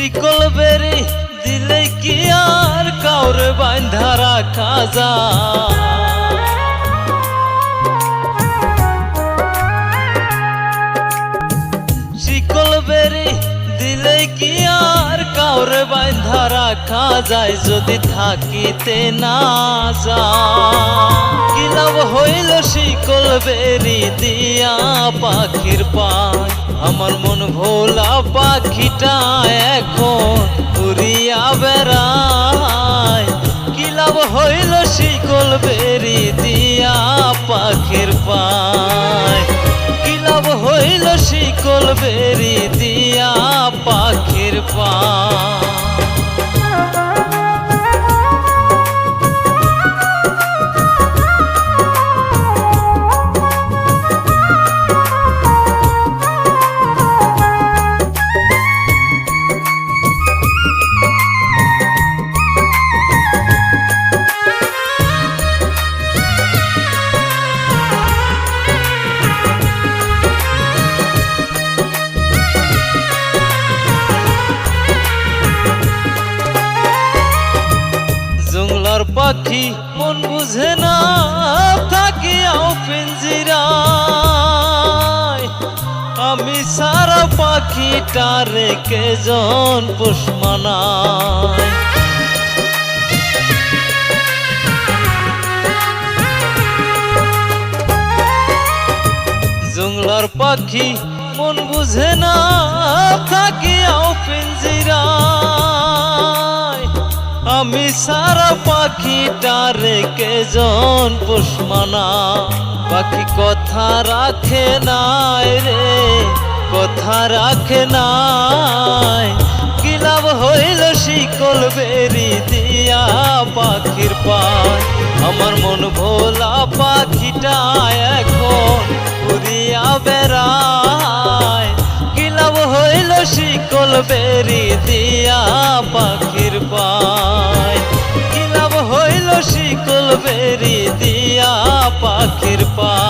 শিকল বেরি দিলে কি আর কাউর বাঁধা রাখা যা শিকল বেরি দিলে কি আর কাউর বাঁধা রাখা যায়? যদি থাকিতে না যা শিকল বেরি দিয়া পাখির পায়। আমার মন ভোলা পাখিটা এখন উড়িয়া বেড়ায়। কি লাভ হইল শিকল বেরি দিয়া পাখির পায়? কি লাভ হইল শিকল বেরি দিয়া পাখিটা রেখে জন পুষ্মানায় জংলার পাখি মন বুঝে না, থাকিয়াও পিঞ্জিরায়। আমি সারা পাখিটা রেখে জন পুষ্মানা পাখি কথা রাখে নাই রে। কথা রাখে নাই। লাভ হইল শিকল বেরি দিয়া পাখির পায়? আমার মন ভোলা পাখিটা এখন উড়িয়া বেড়ায়। লাভ হইল শিকল বেরি দিয়া পাখির পায়? লাভ হইল শিকল বেরি দিয়া পাখির পায়?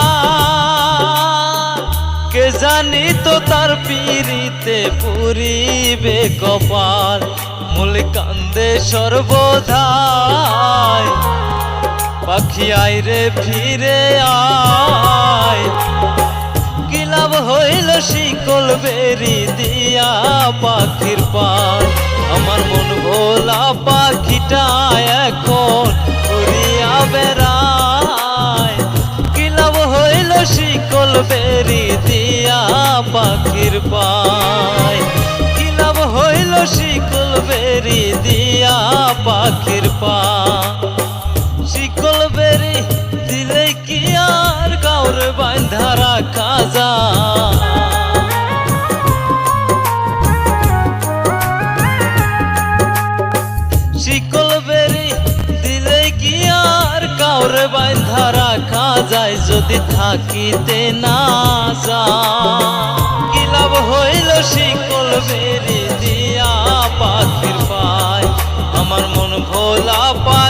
জানি তো তার পিড়িতে পুরিবে কপাল। মূল কান্দে সর্বদাই পাখি আয় রে ফিরে আয়। কি লাভ হইল শিকল বেরি দিয়া পাখির পায় আমার পাখির পায়। কি লাভ হইল শিকল বেরি দিয়া পাখির পা? শিকল বেরি দিলে কি আর গাউর রাখা যায়? যায় যদি থাকিতে না যা কি লাভ হইল শিকল বেরি দিয়া পাখির পায়? আমার মন ভোলা পা